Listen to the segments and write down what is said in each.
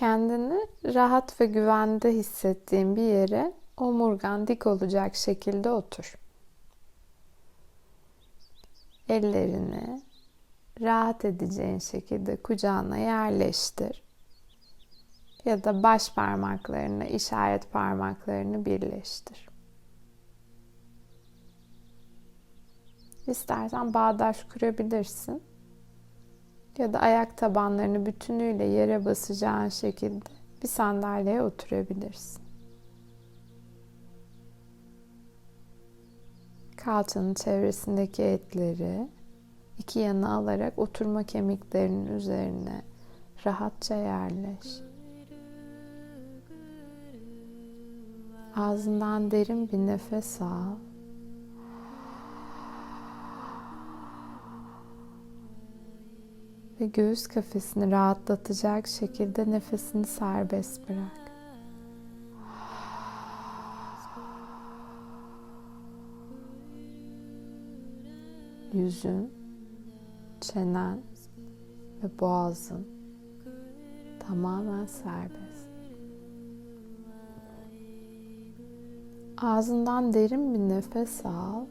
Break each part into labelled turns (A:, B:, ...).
A: Kendini rahat ve güvende hissettiğin bir yere omurgan dik olacak şekilde otur. Ellerini rahat edeceğin şekilde kucağına yerleştir. Ya da baş parmaklarını, işaret parmaklarını birleştir. İstersen bağdaş kurabilirsin. Ya da ayak tabanlarını bütünüyle yere basacağın şekilde bir sandalyeye oturabilirsin. Kalçanın çevresindeki etleri iki yana alarak oturma kemiklerinin üzerine rahatça yerleş. Ağzından derin bir nefes al. Ve göğüs kafesini rahatlatacak şekilde nefesini serbest bırak. Yüzün, çenen ve boğazın tamamen serbest. Ağzından derin bir nefes al.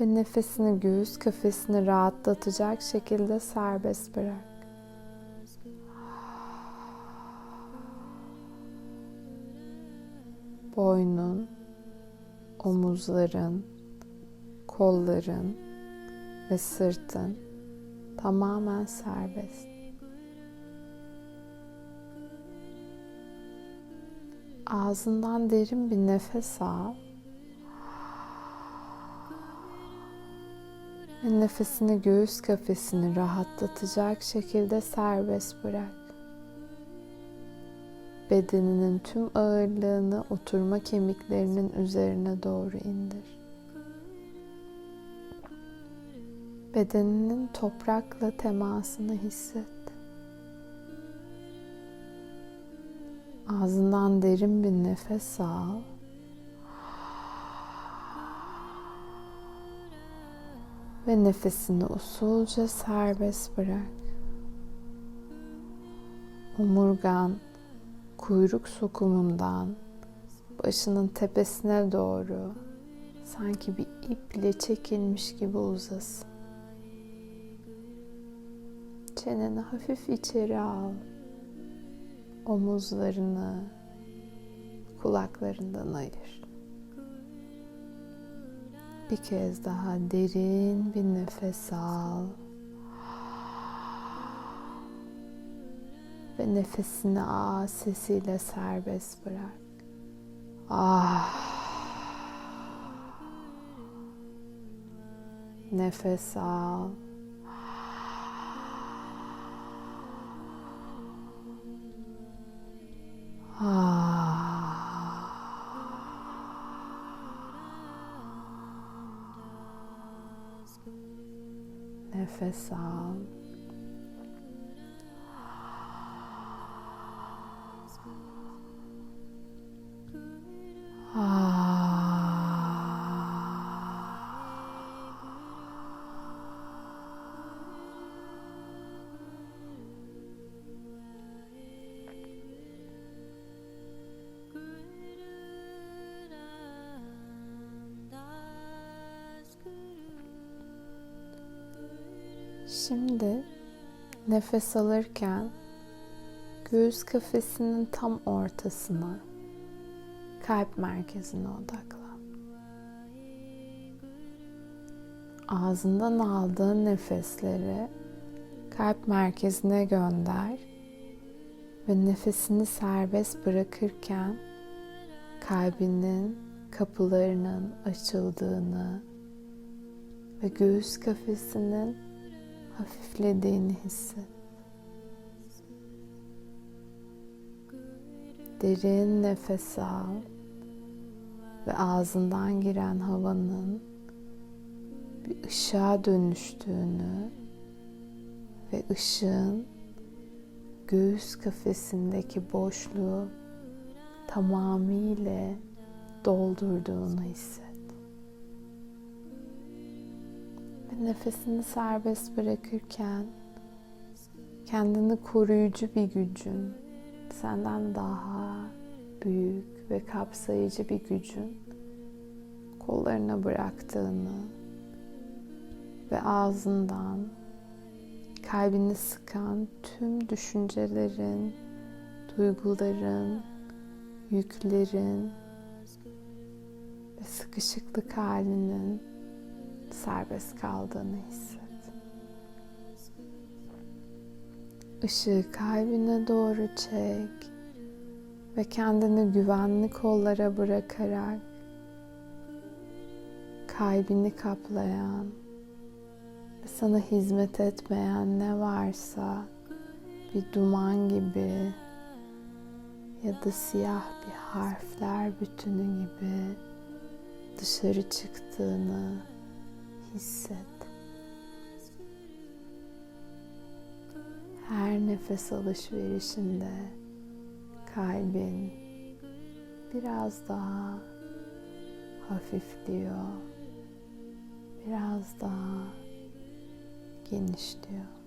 A: Ve nefesini göğüs kafesini rahatlatacak şekilde serbest bırak. Boynun, omuzların, kolların ve sırtın tamamen serbest. Ağzından derin bir nefes al. Ve nefesini göğüs kafesini rahatlatacak şekilde serbest bırak. Bedeninin tüm ağırlığını oturma kemiklerinin üzerine doğru indir. Bedeninin toprakla temasını hisset. Ağzından derin bir nefes al. Ve nefesini usulca serbest bırak. Omurgan kuyruk sokumundan başının tepesine doğru sanki bir iple çekilmiş gibi uzasın. Çeneni hafif içeri al. Omuzlarını kulaklarından ayır. Bir kez daha derin bir nefes al. Ve nefesini A sesiyle serbest bırak. Ah. Nefes al. Nefes Şimdi nefes alırken göğüs kafesinin tam ortasına, kalp merkezine odaklan. Ağzından aldığın nefesleri kalp merkezine gönder ve nefesini serbest bırakırken kalbinin kapılarının açıldığını ve göğüs kafesinin hafiflediğini hisset. Derin nefes al ve ağzından giren havanın bir ışığa dönüştüğünü ve ışığın göğüs kafesindeki boşluğu tamamıyla doldurduğunu hisset. Nefesini serbest bırakırken kendini koruyucu bir gücün, senden daha büyük ve kapsayıcı bir gücün kollarına bıraktığını ve ağzından kalbini sıkan tüm düşüncelerin, duyguların, yüklerin ve sıkışıklık halinin serbest kaldığını hisset. Işığı kalbine doğru çek ve kendini güvenli kollara bırakarak kalbini kaplayan ve sana hizmet etmeyen ne varsa bir duman gibi ya da siyah bir harfler bütünü gibi dışarı çıktığını hisset. Her nefes alışverişinde kalbin biraz daha hafifliyor. Biraz daha genişliyor.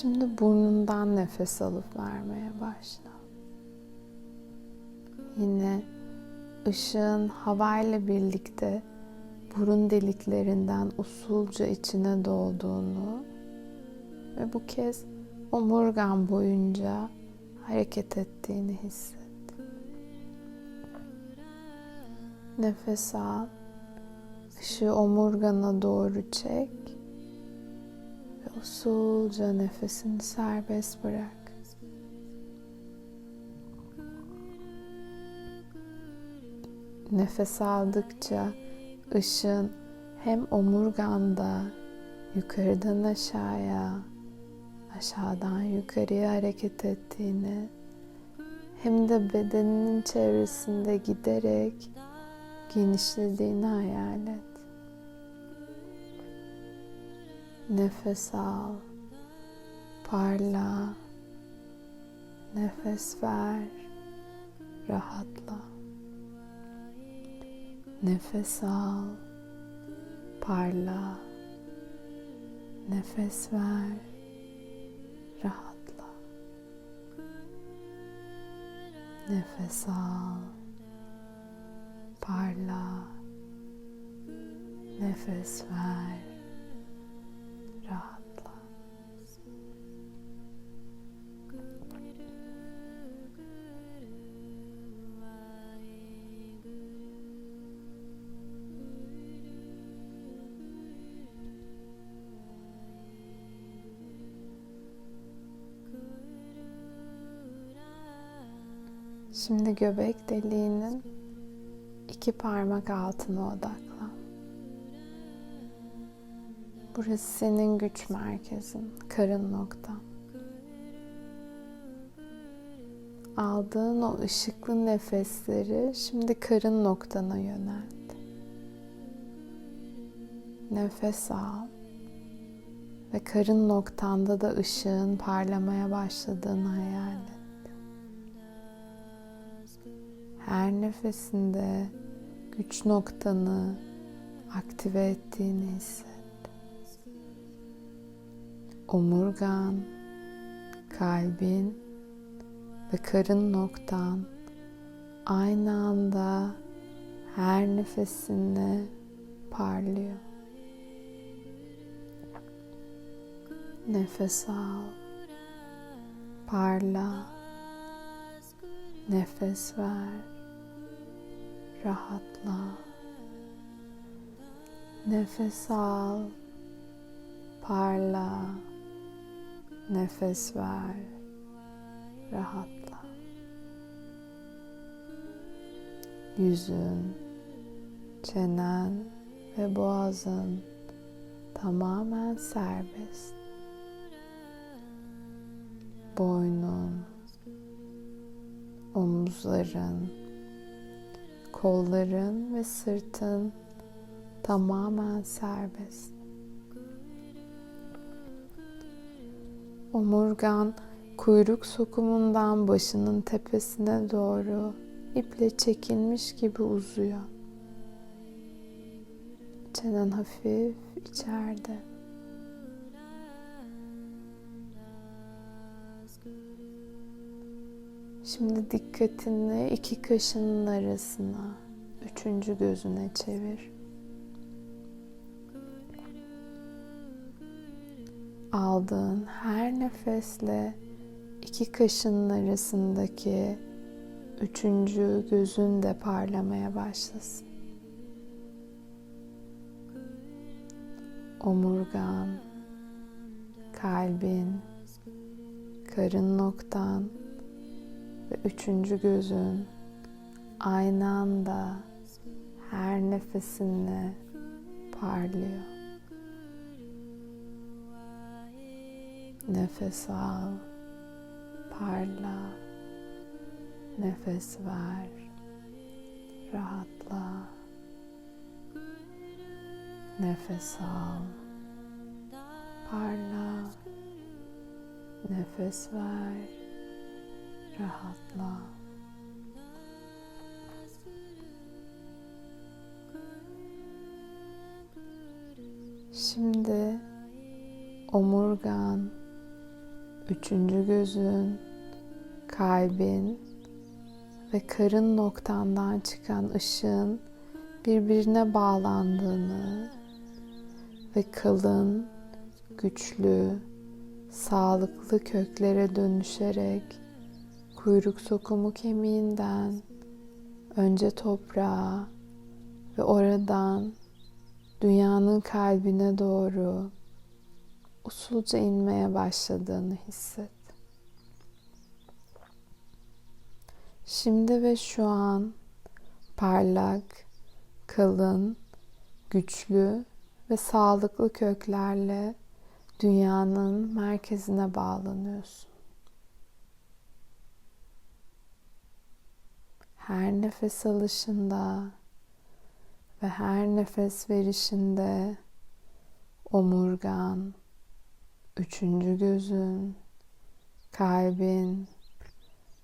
A: Şimdi burnundan nefes alıp vermeye başla. Yine ışığın havayla birlikte burun deliklerinden usulca içine dolduğunu ve bu kez omurgan boyunca hareket ettiğini hisset. Nefes al. Işığı omurgana doğru çek usulca nefesini serbest bırak. Nefes aldıkça ışın hem omurganda yukarıdan aşağıya, aşağıdan yukarıya hareket ettiğini hem de bedeninin çevresinde giderek genişlediğini hayal et. Nefes al. Parla. Nefes ver. Rahatla. Nefes al. Parla. Nefes ver. Rahatla. Nefes al. Parla. Nefes ver Şimdi göbek deliğinin iki parmak altına odaklan. Burası senin güç merkezin, karın noktan. Aldığın o ışıklı nefesleri şimdi karın noktana yönelt. Nefes al ve karın noktanda da ışığın parlamaya başladığını hayal et. Her nefesinde güç noktanı aktive ettiğini hisset omurgan, kalbin ve karın noktan aynı anda her nefesinde parlıyor. Nefes al. Parla. Nefes ver. Rahatla. Nefes al. Parla. Nefes ver. Rahatla. yüzün, çenen ve boğazın tamamen serbest. Boynun, omuzların, kolların ve sırtın tamamen serbest. Omurgan kuyruk sokumundan başının tepesine doğru iple çekilmiş gibi uzuyor. Çenen hafif içeride. Şimdi dikkatini iki kaşının arasına, üçüncü gözüne çevir. Aldığın her nefesle iki kaşının arasındaki üçüncü gözün de parlamaya başlasın. Omurgan, kalbin, karın noktan ve üçüncü gözün aynı anda her nefesinle parlıyor. Nefes al, parla, nefes ver, rahatla. Nefes al, parla, nefes ver, rahatla. Şimdi omurgan, üçüncü gözün, kalbin ve karın noktandan çıkan ışığın birbirine bağlandığını ve kalın, güçlü, sağlıklı köklere dönüşerek kuyruk sokumu kemiğinden önce toprağa ve oradan dünyanın kalbine doğru usulca inmeye başladığını hisset. Şimdi ve şu an parlak, kalın, güçlü ve sağlıklı köklerle dünyanın merkezine bağlanıyorsun. Her nefes alışında ve her nefes verişinde omurgan, üçüncü gözün, kalbin,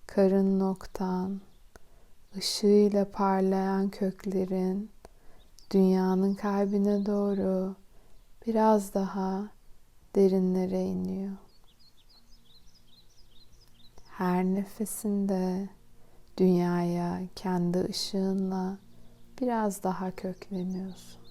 A: karın noktan, ışığıyla parlayan köklerin dünyanın kalbine doğru biraz daha derinlere iniyor. Her nefesinde dünyaya kendi ışığınla biraz daha kökleniyorsun.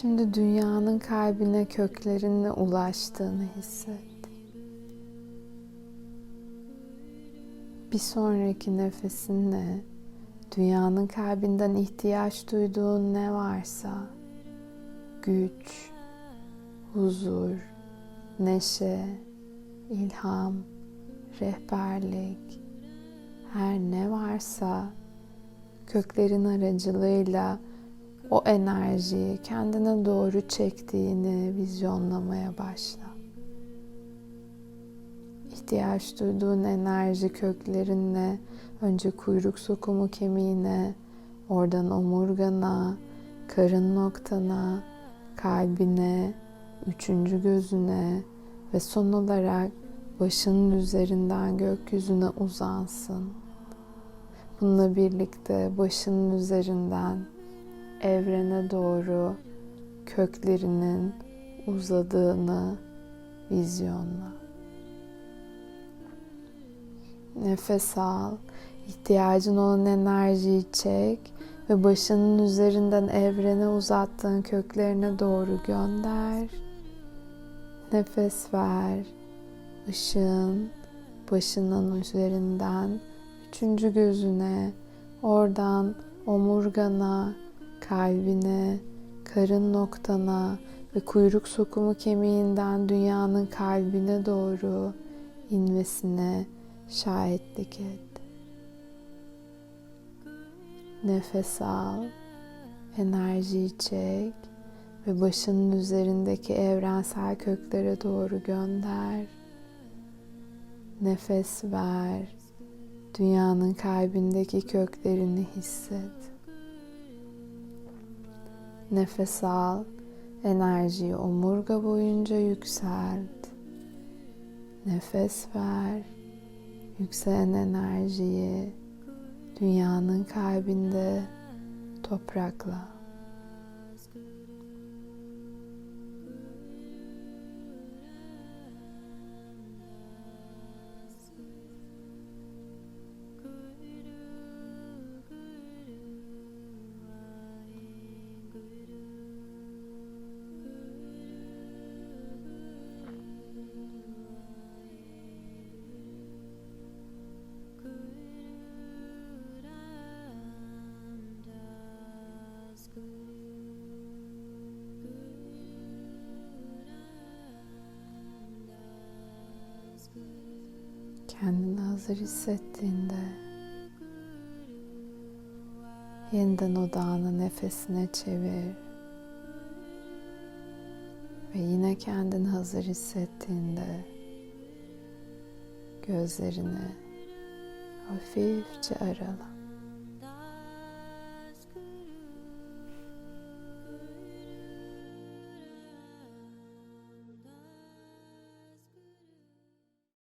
A: Şimdi dünyanın kalbine köklerinle ulaştığını hisset. Bir sonraki nefesinle dünyanın kalbinden ihtiyaç duyduğun ne varsa güç, huzur, neşe, ilham, rehberlik, her ne varsa köklerin aracılığıyla o enerjiyi kendine doğru çektiğini vizyonlamaya başla. İhtiyaç duyduğun enerji köklerinle önce kuyruk sokumu kemiğine, oradan omurgana, karın noktana, kalbine, üçüncü gözüne ve son olarak başının üzerinden gökyüzüne uzansın. Bununla birlikte başının üzerinden evrene doğru köklerinin uzadığını vizyonla. Nefes al, ihtiyacın olan enerjiyi çek ve başının üzerinden evrene uzattığın köklerine doğru gönder. Nefes ver, ışığın başının üzerinden üçüncü gözüne, oradan omurgana, kalbine, karın noktana ve kuyruk sokumu kemiğinden dünyanın kalbine doğru inmesine şahitlik et. Nefes al, enerjiyi çek ve başının üzerindeki evrensel köklere doğru gönder. Nefes ver. Dünyanın kalbindeki köklerini hisset. Nefes al. Enerjiyi omurga boyunca yükselt. Nefes ver. Yükselen enerjiyi dünyanın kalbinde toprakla. Kendini hazır hissettiğinde yeniden odağını nefesine çevir. Ve yine kendini hazır hissettiğinde gözlerini hafifçe arala.